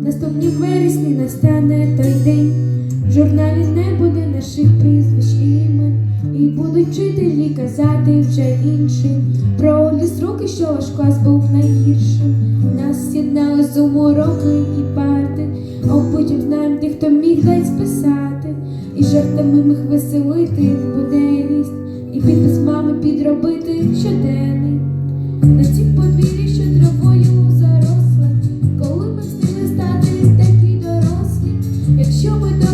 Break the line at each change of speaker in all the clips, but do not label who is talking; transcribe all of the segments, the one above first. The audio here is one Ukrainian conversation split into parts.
Наступні вересні настане той день. В журналі не буде наших прізвищ і імен. І будуть вчителі казати вже іншим. Про ліс роки, що ваш клас був найгіршим. Нас з'єднали з уроки і парти. Потім знаємо тих, хто міг дать списати. І жартами міг веселити буденність. І підпис мами підробити щоденний. Якщо ми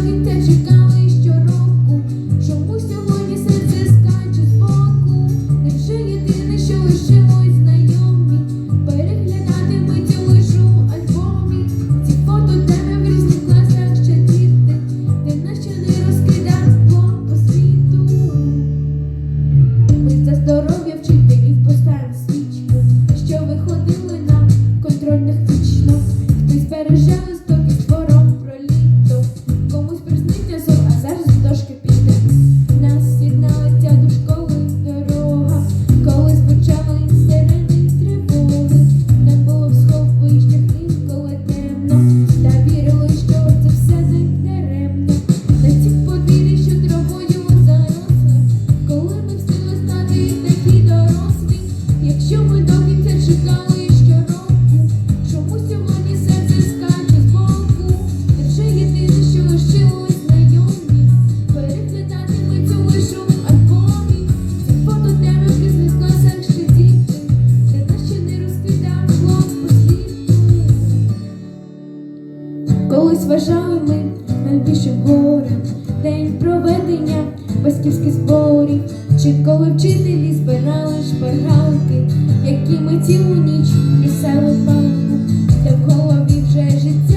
розважали ми найбільше горем день проведення батьківських зборів, чи коли вчителі збирали шпаргалки, які ми цілу ніч писали палку, та в голові вже життя.